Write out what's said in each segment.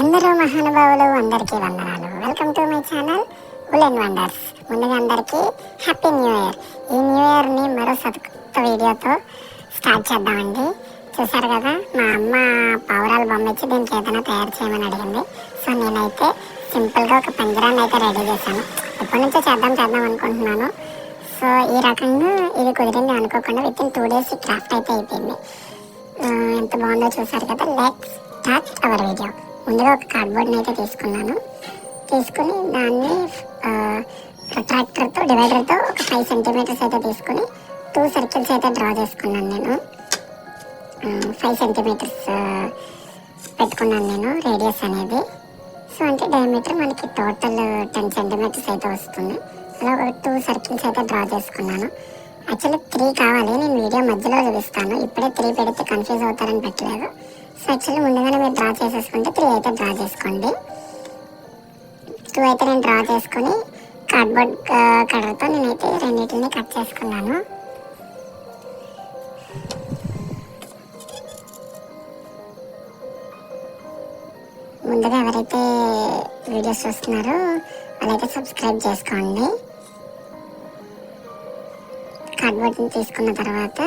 ఎందరో మహానుభావులు అందరికీ వందనాలు. Welcome to my channel woollen wonders ముందుగా అందరికీ హ్యాపీ న్యూ ఇయర్ ఈ న్యూ ఇయర్ని మరో సత్కొత్త వీడియోతో స్టార్ట్ చేద్దామండి. చూసారు కదా మా అమ్మ పావురాలు బొమ్మ ఇచ్చి దీనికి ఏదైనా తయారు చేయమని అడిగింది. సో నేనైతే సింపుల్గా ఒక పంజరాన్ని అయితే రెడీ చేశాను. ఎప్పటి నుంచో చేద్దాం చేద్దాం అనుకుంటున్నాను. సో ఈ రకంగా ఇది కుదిరింది అనుకోకుండా within two days craft అయితే అయిపోయింది. ఎంత బాగుందో చూసారు కదా లెట్స్ స్టార్ట్ అవర్ వీడియో ముందుగా ఒక కార్డ్బోర్డ్ని అయితే తీసుకున్నాను. తీసుకుని దాన్ని ప్రొట్రాక్టర్తో డివైడర్తో ఒక ఫైవ్ సెంటీమీటర్స్ అయితే తీసుకుని టూ సర్కిల్స్ అయితే డ్రా చేసుకున్నాను నేను. ఫైవ్ సెంటీమీటర్స్ పెట్టుకున్నాను నేను రేడియస్ అనేది. సో అంటే డయామీటర్ మనకి టోటల్ టెన్ సెంటీమీటర్స్ అయితే వస్తుంది. అలా ఒక టూ సర్కిల్స్ అయితే డ్రా చేసుకున్నాను. యాక్చువల్లీ త్రీ కావాలి. నేను వీడియో మధ్యలో చూపిస్తాను. ఇప్పుడే త్రీ పెడితే కన్ఫ్యూజ్ అవుతారని పెట్టలేదు. సో యాక్చువల్లీ ముందుగానే మీరు డ్రా చేసేసుకుంటే త్రీ అయితే డ్రా చేసుకోండి. టూ అయితే నేను డ్రా చేసుకొని కార్డ్బోర్డ్ కలర్తో నేనైతే రెండింటిని కట్ చేసుకున్నాను. ముందుగా ఎవరైతే వీడియోస్ చూస్తున్నారో వాళ్ళైతే సబ్స్క్రైబ్ చేసుకోండి. కార్డ్బోర్డ్ని తీసుకున్న తర్వాత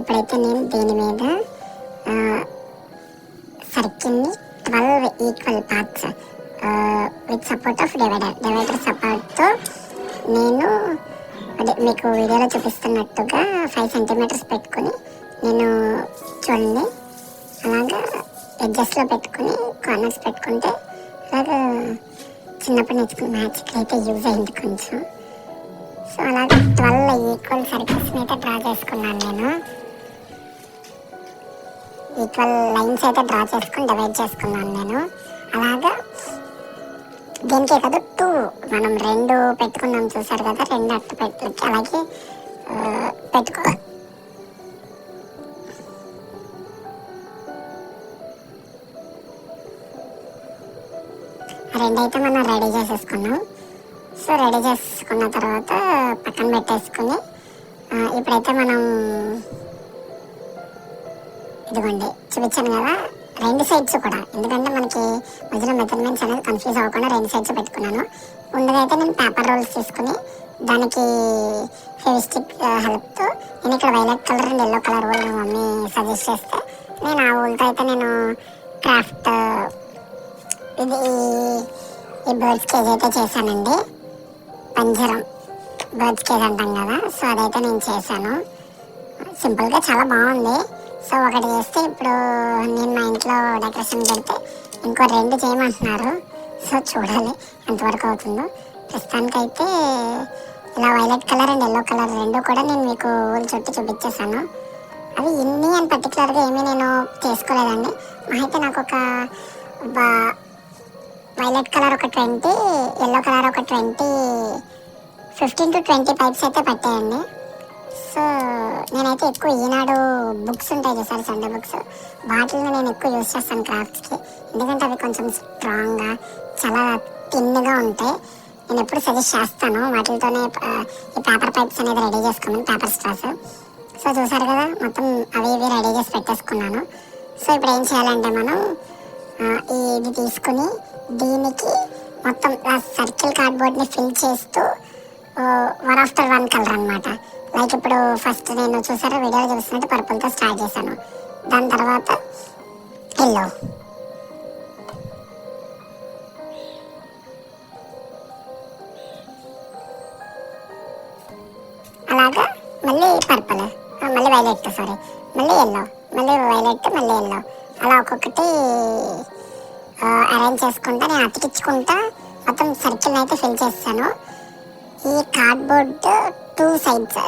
ఇప్పుడైతే నేను దీని మీద సర్కిల్ని twelve equal parts with support of divider divider సపోర్ట్తో నేను అదే మీకు వీడియోలో చూపిస్తున్నట్టుగా ఫైవ్ సెంటీమీటర్స్ పెట్టుకుని నేను చూడండి. అలాగా ఎడ్జస్ట్లో పెట్టుకుని కార్నర్స్ పెట్టుకుంటే అలాగా చిన్నప్పుడు నేర్చుకున్న మ్యాథ్స్కి అయితే యూజ్ అయింది కొంచెం. సో అలాగే ట్వెల్వ్ ఈక్వల్ సర్కిల్స్ని అయితే డ్రా చేసుకున్నాను నేను. ఈక్వల్ లైన్స్ అయితే డ్రా చేసుకుని డివైడ్ చేసుకున్నాను నేను. అలాగా దీనికే కాదు టూ. మనం రెండు పెట్టుకున్నాం చూసారు కదా రెండు అట్టు పెట్టుకోవచ్చు అలాగే ఆ, పెట్టుకో. రెండైతే మనం రెడీ చేసేసుకున్నాం. సో రెడీ చేసుకున్న తర్వాత పక్కన పెట్టేసుకుని ఇప్పుడైతే మనం ఇదిగోండి చూపించాను కదా. రెండు సైడ్స్ కూడా. ఎందుకంటే మనకి మధ్యలో మెజర్మెంట్స్ అనేది కన్ఫ్యూజ్ అవ్వకుండా రెండు సైడ్స్ పెట్టుకున్నాను. ముందుగా అయితే నేను పేపర్ రోల్స్ తీసుకుని దానికి ఫెవిస్టిక్ హెల్ప్తో నేను ఇక్కడ violet colour and yellow colour కూడా మా మమ్మీ సజెస్ట్ చేస్తే నేను ఆ ఊళ్ళతో అయితే నేను క్రాఫ్ట్ ఇది ఈ బర్డ్స్ కేజ్ అయితే చేశానండి. పంజరం. బర్డ్స్ కేజ్ అంటాం కదా. సో అదైతే నేను చేశాను. సింపుల్గా చాలా బాగుంది. సో ఒకటి చేస్తే ఇప్పుడు నేను మా ఇంట్లో డెకరేషన్ పెడితే ఇంకో రెండు చేయమంటున్నారు. సో చూడాలి ఎంతవరకు అవుతుందో. ప్రస్తుతానికైతే ఇలా violet colour and yellow colour రెండు కూడా నేను మీకు ఊరి చుట్టూ చూపించేశాను. అవి ఇన్ని అని పర్టికులర్గా ఏమీ నేను చేసుకోలేదండి. మా అయితే నాకు ఒక బా- వైలెట్ కలర్ ఒక ట్వంటీ ఎల్లో కలర్ ఒక twenty fifteen to twenty pipes అయితే పట్టాయండి. సో నేనైతే ఎక్కువ ఈనాడు బుక్స్ ఉంటాయి చూసారు సండే బుక్స్. వాటిని నేను ఎక్కువ యూస్ చేస్తాను క్రాఫ్ట్స్కి. ఎందుకంటే అవి కొంచెం స్ట్రాంగ్గా చాలా థిన్గా ఉంటాయి. నేను ఎప్పుడు సజెస్ట్ చేస్తాను. వాటితోనే ఈ పేపర్ పైప్స్ అనేది రెడీ చేసుకోమని పేపర్ స్ట్రాస్. సో చూసారు కదా మొత్తం అవి ఇవి రెడీ చేసి పెట్టేసుకున్నాను. సో ఇప్పుడు ఏం చేయాలంటే మనం ఈ- ఇది తీసుకుని దీనికి మొత్తం ఆ సర్కిల్ కార్డ్బోర్డ్ని ఫిల్ చేస్తూ వన్ ఆఫ్టర్ వన్ కలర్ అనమాట లైక్ ఇప్పుడు ఫస్ట్ నేను చూసారా వీడియోలో చూసినట్టు పర్పుల్తో స్టార్ట్ చేశాను. దాని తర్వాత ఎల్లో అలాగా మళ్ళీ పర్పుల్ మళ్ళీ వైలెట్ సారీ మళ్ళీ ఎల్లో మళ్ళీ వైలెట్ మళ్ళీ ఎల్లో అలా ఒక్కొక్కటి అరేంజ్ చేసుకుంటా నేను అతికించుకుంటా మొత్తం సర్కిల్ అయితే ఫిల్ చేస్తాను. ఈ cardboard two sides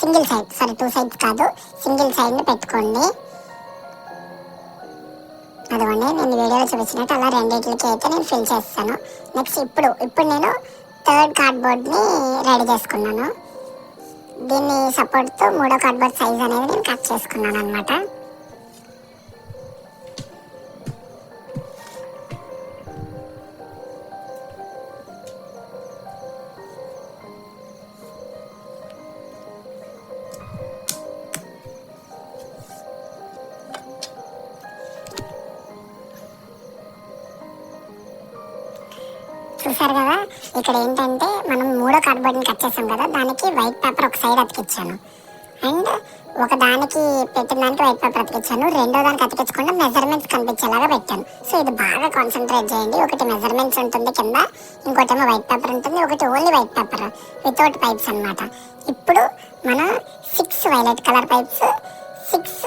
single side sorry two sides కాదు సింగిల్ సైడ్ని పెట్టుకోండి. అదిగోండి నేను వీడియోలో చూపించినట్టు అలా రెండింటికి అయితే నేను ఫిల్ చేస్తాను. నెక్స్ట్ ఇప్పుడు ఇప్పుడు నేను థర్డ్ కార్డ్బోర్డ్ని రెడీ చేసుకున్నాను. దీన్ని సపోర్ట్తో మూడో కార్డ్బోర్డ్ సైజ్ అనేది నేను కట్ చేసుకున్నాను అనమాట చూసారు కదా ఇక్కడ ఏంటంటే మనం మూడో కార్డ్బోర్డ్ని కట్ చేసాం కదా దానికి వైట్ పేపర్ ఒక సైడ్ అతికిచ్చాను. అండ్ ఒక దానికి పెట్టిన దానికి వైట్ పేపర్ అతికిచ్చాను. రెండో దానికి అతికించకుండా మెజర్మెంట్స్ కనిపించేలాగా పెట్టాను. సో ఇది బాగా కాన్సన్ట్రేట్ చేయండి. ఒకటి మెజర్మెంట్స్ ఉంటుంది కింద ఇంకోటేమో వైట్ పేపర్ ఉంటుంది. ఒకటి only white paper without pipes అన్నమాట. ఇప్పుడు మనం six violet colour pipes six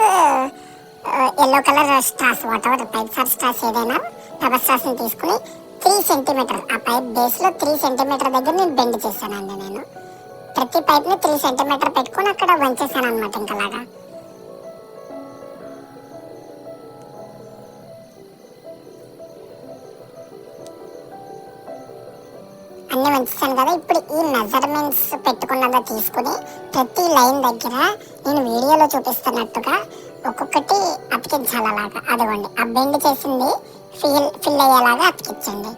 yellow colour straws whatever pipes or straws ఏదైనా పేపర్ స్ట్రాస్ని తీసుకుని త్రీ సెంటీమీటర్ ఆ పైప్ బేస్లో త్రీ సెంటీమీటర్ దగ్గర నేను బెండ్ చేశానండి నేను. ప్రతి పైప్ని త్రీ సెంటీమీటర్ పెట్టుకొని అక్కడ వంచేసాను అనమాట ఇంకలాగా అన్ని వంచేసాను కదా ఇప్పుడు ఈ మెజర్మెంట్స్ పెట్టుకున్నదా తీసుకుని ప్రతి లైన్ దగ్గర నేను వీడియోలో చూపిస్తున్నట్టుగా ఒక్కొక్కటి అతికించాలి అలాగా అదిగోండి ఆ బెండ్ చేసింది ఫిల్ ఫిల్ అయ్యేలాగా అతికించండి.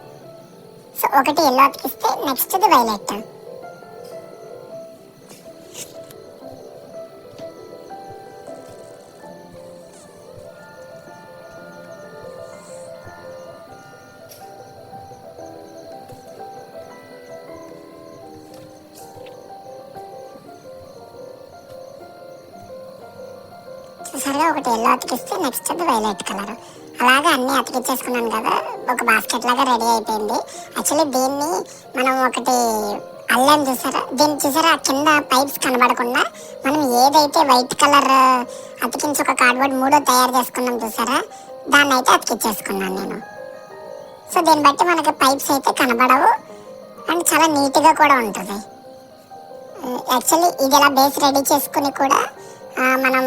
సో ఒకటి ఎల్లో అతికిస్తే నెక్స్ట్ది వైలెట్ చూసారుగా ఒకటి ఎల్లో అతికిస్తే నెక్స్ట్ అది వైలెట్ కలర్ అలాగే అన్నీ అతికిచ్చేసుకున్నాను కదా ఒక బాస్కెట్ లాగా రెడీ అయిపోయింది. యాక్చువల్లీ దీన్ని మనం ఒకటి అల్లం చూసారా? దీన్ని చూసారా? కింద పైప్స్ కనబడకుండా మనం ఏదైతే వైట్ కలర్ అతికించి ఒక కార్డ్బోర్డ్ మూడో తయారు చేసుకున్నాం చూసారా? దాన్ని అయితే అతికిచ్చేసుకున్నాను నేను. సో దీన్ని బట్టి మనకి పైప్స్ అయితే కనబడవు అండ్ చాలా నీట్గా కూడా ఉంటుంది. Uh, యాక్చువల్లీ ఇది ఇలా బేస్ రెడీ చేసుకుని కూడా మనం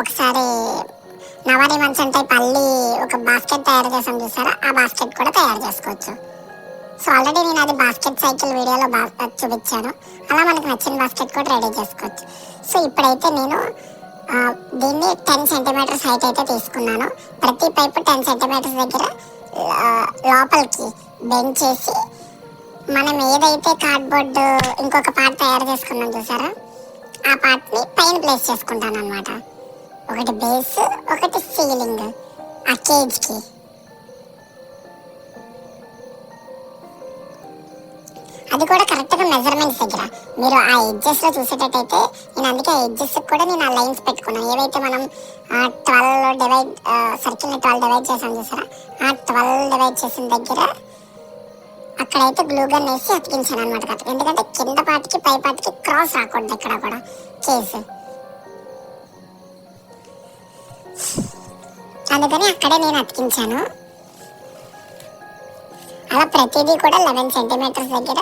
ఒకసారి నవారీ మంచి అంటే పల్లి ఒక బాస్కెట్ తయారు చేసాం చూసారా? ఆ బాస్కెట్ కూడా తయారు చేసుకోవచ్చు. సో ఆల్రెడీ నేను అది బాస్కెట్ సైకిల్ వీడియోలో బా చూపించాను. అలా మనకు నచ్చిన బాస్కెట్ కూడా రెడీ చేసుకోవచ్చు. సో ఇప్పుడైతే నేను దీన్ని టెన్ సెంటీమీటర్స్ హైట్ అయితే తీసుకున్నాను. ప్రతి పైపు టెన్ సెంటీమీటర్స్ దగ్గర లోపలికి బెండ్ చేసి మనం ఏదైతే కార్డ్బోర్డు ఇంకొక పార్ట్ తయారు చేసుకున్నాం చూసారా? ఆ పార్ట్ని పైన ప్లేస్ చేసుకుంటాను అనమాట ఒకటి బేస్ ఒకటి సీలింగ్. ఆ కేజ్కి. అది కూడా కరెక్ట్గా మెజర్మెంట్స్ దగ్గర. మీరు ఆ ఎడ్జెస్లో చూసేటట్టయితే నేను అందుకే ఆ ఎడ్జెస్ కూడా నేను ఆ లైన్స్ పెట్టుకున్నాను. ఏవైతే మనం ట్వెల్వ్ డివైడ్ సర్కిల్ని ట్వెల్వ్ డివైడ్ చేసాం చూసారా? ఆ ట్వెల్వ్ డివైడ్ చేసిన దగ్గర అక్కడైతే గ్లూ గన్ వేసి అతికించాను అనమాట కదా ఎందుకంటే కింద పాటికి పై పాటికి క్రాస్ రాకూడదు ఇక్కడ కూడా. కేసు అందుకని అక్కడే నేను అతికించాను. అలా ప్రతిదీ కూడా లెవెన్ సెంటీమీటర్స్ దగ్గర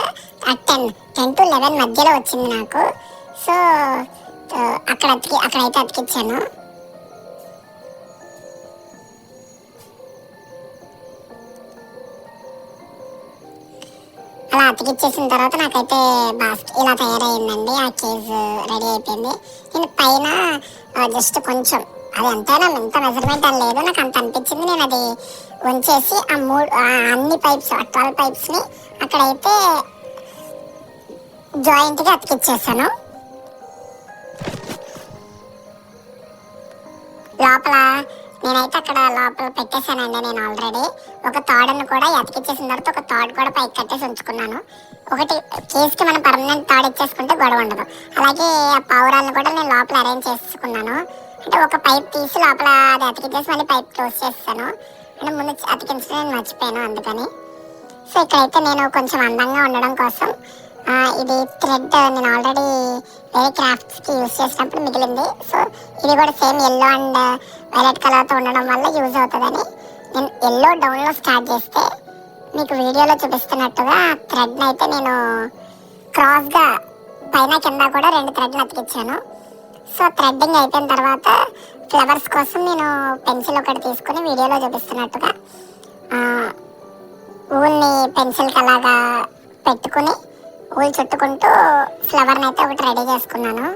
టెన్ టెన్ టు లెవెన్ మధ్యలో వచ్చింది నాకు. సో అక్కడ అతికి అక్కడైతే అతికించాను అతికిచ్చేసిన తర్వాత నాకైతే బాస్క్ ఇలా తయారైందండి ఆ కేజ్ రెడీ అయిపోయింది. నేను పైన జస్ట్ కొంచెం అది ఎంతైనా ఎంత మెజర్మెంట్ అని లేదు నాకు అంత అనిపించింది. నేను అది ఉంచేసి ఆ మూడు అన్ని పైప్స్ ఆ ట్వెల్వ్ పైప్స్ని అక్కడైతే జాయింట్గా అతికిచ్చేసాను. లోపల నేనైతే అక్కడ లోపల పెట్టేశానండి నేను ఆల్రెడీ ఒక తాడును కూడా ఎతికిచ్చేసిన తర్వాత ఒక తాడు కూడా పైకి కట్టేసి ఉంచుకున్నాను. ఒకటి కేసుకి మనం పర్మనెంట్ తాడు ఇచ్చేసుకుంటే గొడవ ఉండదు. అలాగే ఆ పావురాలను కూడా నేను లోపల అరేంజ్ చేసుకున్నాను అంటే ఒక పైప్ తీసి లోపల అది అతికిచ్చేసి మళ్ళీ పైప్ క్లోజ్ చేస్తాను అంటే ముందు అతికించడం నేను మర్చిపోయాను అందుకని. సో ఇక్కడైతే నేను కొంచెం అందంగా ఉండడం కోసం ఇది థ్రెడ్ నేను ఆల్రెడీ వేరే క్రాఫ్ట్స్కి యూస్ చేసినప్పుడు మిగిలింది. సో ఇది కూడా సేమ్ ఎల్లో అండ్ వైలెట్ కలర్తో ఉండడం వల్ల యూజ్ అవుతుందని నేను ఎల్లో డౌన్లో స్టార్ట్ చేస్తే మీకు వీడియోలో చూపిస్తున్నట్టుగా థ్రెడ్ని అయితే నేను క్రాస్గా పైన కింద కూడా రెండు థ్రెడ్లు అతికిచ్చాను. సో థ్రెడ్డింగ్ అయిపోయిన తర్వాత ఫ్లవర్స్ కోసం నేను పెన్సిల్ ఒకటి తీసుకుని వీడియోలో చూపిస్తున్నట్టుగా ఊల్ని పెన్సిల్కి అలాగా పెట్టుకుని ఊలు చుట్టుకుంటూ ఫ్లవర్ని అయితే ఒకటి రెడీ చేసుకున్నాను.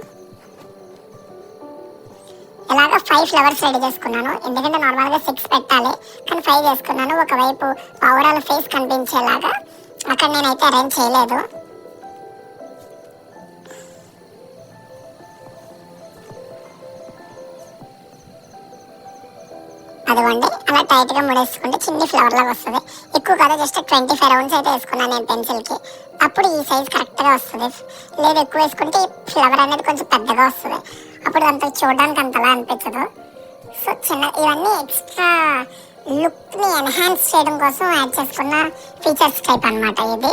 ఫైవ్ ఫ్లవర్స్ రెడీ చేసుకున్నాను. ఎందుకంటే నార్మల్గా సిక్స్ పెట్టాలి. కానీ ఫైవ్ చేసుకున్నాను. ఒకవైపు పౌరాల ఫేస్ కనిపించేలాగా అక్కడ నేనైతే అరేంజ్ చేయలేదు. అదిగోండి అలా టైట్గా ముడేసుకుంటే చిన్ని ఫ్లవర్ లాగా వస్తుంది. ఎక్కువ కదా జస్ట్ ట్వంటీ ఫైవ్ రౌండ్స్ అయితే వేసుకున్నాను నేను పెన్సిల్కి అప్పుడు ఈ సైజ్ కరెక్ట్గా వస్తుంది. లేదు ఎక్కువ వేసుకుంటే ఫ్లవర్ అనేది కొంచెం పెద్దగా వస్తుంది. అప్పుడు అంత చూడడానికి అంతలా అనిపించదు. సో చిన్న ఇవన్నీ ఎక్స్ట్రా లుక్ని ఎన్హాన్స్ చేయడం కోసం యాడ్ చేసుకున్న ఫీచర్స్ టైప్ అనమాట ఇది.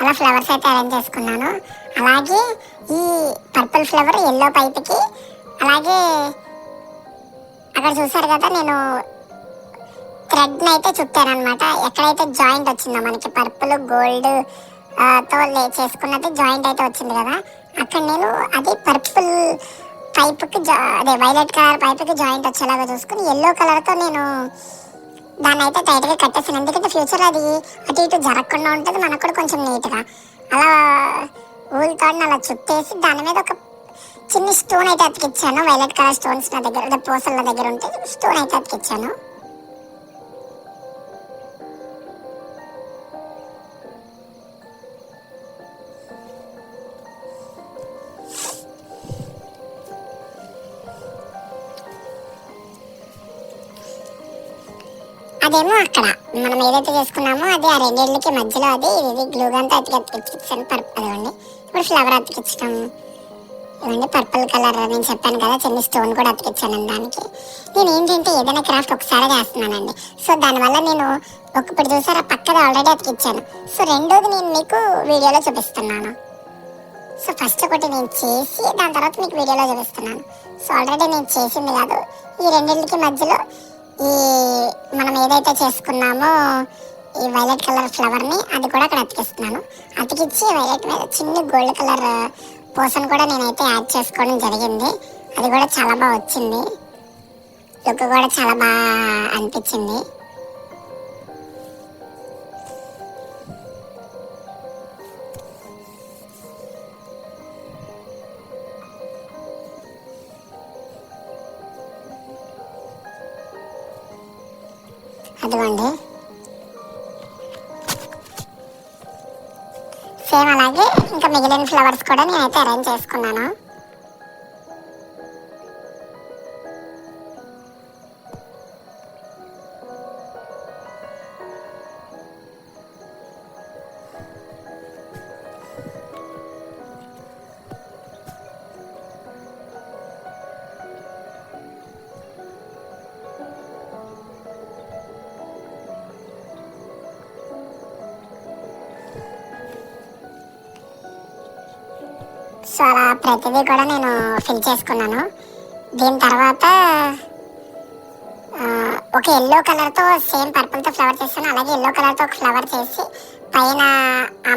అలా ఫ్లవర్స్ అయితే అరేంజ్ చేసుకున్నాను. అలాగే ఈ పర్పుల్ ఫ్లవర్ ఎల్లో పైప్కి అలాగే అక్కడ చూసారు కదా నేను థ్రెడ్ని అయితే చుట్టాను అనమాట ఎక్కడైతే జాయింట్ వచ్చిందో మనకి పర్పుల్ గోల్డ్ తో చేసుకున్నది జాయింట్ అయితే వచ్చింది కదా. అక్కడ నేను అది పర్పుల్ పైప్కి అదే వైలెట్ కలర్ పైప్కి జాయింట్ వచ్చేలాగా చూసుకుని ఎల్లో కలర్తో నేను దాన్ని అయితే టైట్గా కట్టేసాను ఎందుకంటే ఫ్యూచర్ అది అటు ఇటు జరగకుండా ఉంటుంది మనకు కూడా కొంచెం నీట్గా అలా ఊళ్ళతో అలా చుట్టేసి దాని మీద ఒక చిన్న స్టోన్ అయితే అతికిచ్చాను. వైలెట్ కలర్ స్టోన్స్ నా దగ్గర పూసల దగ్గర ఉంటే స్టోన్ అయితే అతికిచ్చాను. అదేమో అక్కడ మనం ఏదైతే చేసుకున్నామో అది ఆ రెండేళ్ళకి మధ్యలో అది ఇది గ్లూగంతా అతికి అతికిచ్చాను పర్పుల్ అదిగోండి ఇప్పుడు ఫ్లవర్ అతికిచ్చడం ఇవ్వండి పర్పుల్ కలర్ నేను చెప్పాను కదా చిన్న స్టోన్ కూడా అతికిచ్చాను దానికి నేను ఏంటంటే ఏదైనా క్రాఫ్ట్ ఒకసారి చేస్తున్నానండి సో దానివల్ల నేను ఒక ఇప్పుడు చూసారా పక్కన ఆల్రెడీ అతికిచ్చాను సో రెండోది నేను మీకు వీడియోలో చూపిస్తున్నాను సో ఫస్ట్ ఒకటి నేను చేసి దాని తర్వాత మీకు వీడియోలో చూపిస్తున్నాను సో ఆల్రెడీ నేను చేసింది కాదు ఈ రెండింటికి మధ్యలో ఈ మనం ఏదైతే చేసుకున్నామో ఈ వైలెట్ కలర్ ఫ్లవర్ని అది కూడా అక్కడ అతికిస్తున్నాను. అతికిచ్చి వైలెట్ మీద చిన్న గోల్డ్ కలర్ పూసను కూడా నేనైతే యాడ్ చేసుకోవడం జరిగింది. అది కూడా చాలా బాగా వచ్చింది. లుక్ కూడా చాలా బాగా అనిపించింది. అదిగోండి. సేమ్ అలాగే ఇంకా మిగిలిన ఫ్లవర్స్ కూడా నేనైతే అరేంజ్ చేసుకున్నాను. సో అలా ప్రతిదీ కూడా నేను ఫిల్ చేసుకున్నాను. దీని తర్వాత ఒక ఎల్లో కలర్తో సేమ్ పర్పుల్తో ఫ్లవర్ చేస్తాను. అలాగే ఎల్లో కలర్తో ఒక ఫ్లవర్ చేసి పైన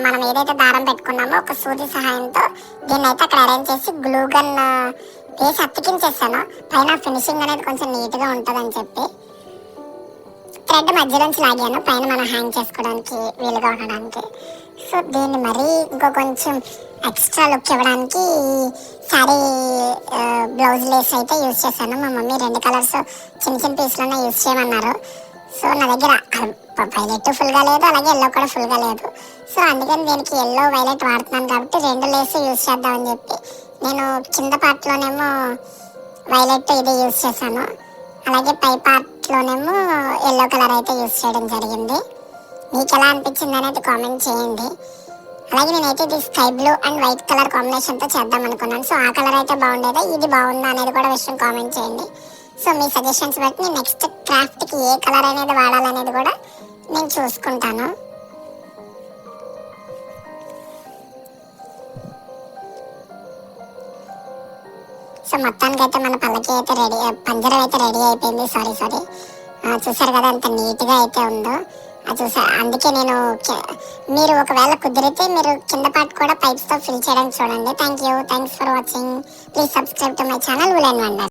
మనం ఏదైతే దారం పెట్టుకున్నామో ఒక సూది సహాయంతో దీన్ని అయితే అక్కడ అరేంజ్ చేసి గ్లూ గన్ వేసి అతికించేస్తాను. పైన ఫినిషింగ్ అనేది కొంచెం నీట్గా ఉంటుందని చెప్పి. థ్రెడ్ మధ్యలోంచి లాగాను పైన మనం హ్యాంగ్ చేసుకోవడానికి వీలుగా ఉండడానికి. సో దీన్ని మరీ ఇంకో కొంచెం ఎక్స్ట్రా లుక్ ఇవ్వడానికి శారీ బ్లౌజ్ లేస్ అయితే యూజ్ చేశాను. మా మమ్మీ రెండు కలర్స్ చిన్న చిన్న పీస్లోనే యూజ్ చేయమన్నారు. సో నా దగ్గర వైలెట్ ఫుల్గా లేదు అలాగే ఎల్లో కూడా ఫుల్గా లేదు. సో అందుకని దీనికి ఎల్లో వైలెట్ వాడుతున్నాను కాబట్టి రెండు లేస్ యూజ్ చేద్దామని చెప్పి నేను కింద పార్ట్లోనేమో వైలెట్ ఇది యూజ్ చేశాను. అలాగే పై పార్ట్లోనేమో ఎల్లో కలర్ అయితే యూజ్ చేయడం జరిగింది. మీకు ఎలా అనిపించింది అనేది కామెంట్ చేయండి. అలాగే నేనైతే ఇది sky blue and white colour కాంబినేషన్తో చేద్దాం అనుకున్నాను. సో ఆ కలర్ అయితే బాగుండేదా? ఇది బాగుందా అనేది కూడా విషయం కామెంట్ చేయండి. సో మీ సజెషన్స్ బట్టి నేను నెక్స్ట్ క్రాఫ్ట్కి ఏ కలర్ అనేది వాడాలనేది కూడా నేను చూసుకుంటాను. సో మొత్తానికి అయితే మన పల్లకి అయితే రెడీ పంజరం అయితే రెడీ అయిపోయింది. సారీ సారీ చూసారు కదా ఎంత నీట్గా అయితే ఉందో. చూసా. అందుకే నేను మీరు ఒకవేళ కుదిరితే మీరు కింద పాటు కూడా పైప్స్తో ఫిల్ చేయడానికి చూడండి. Thank you thanks for watching please subscribe to my channel will wonder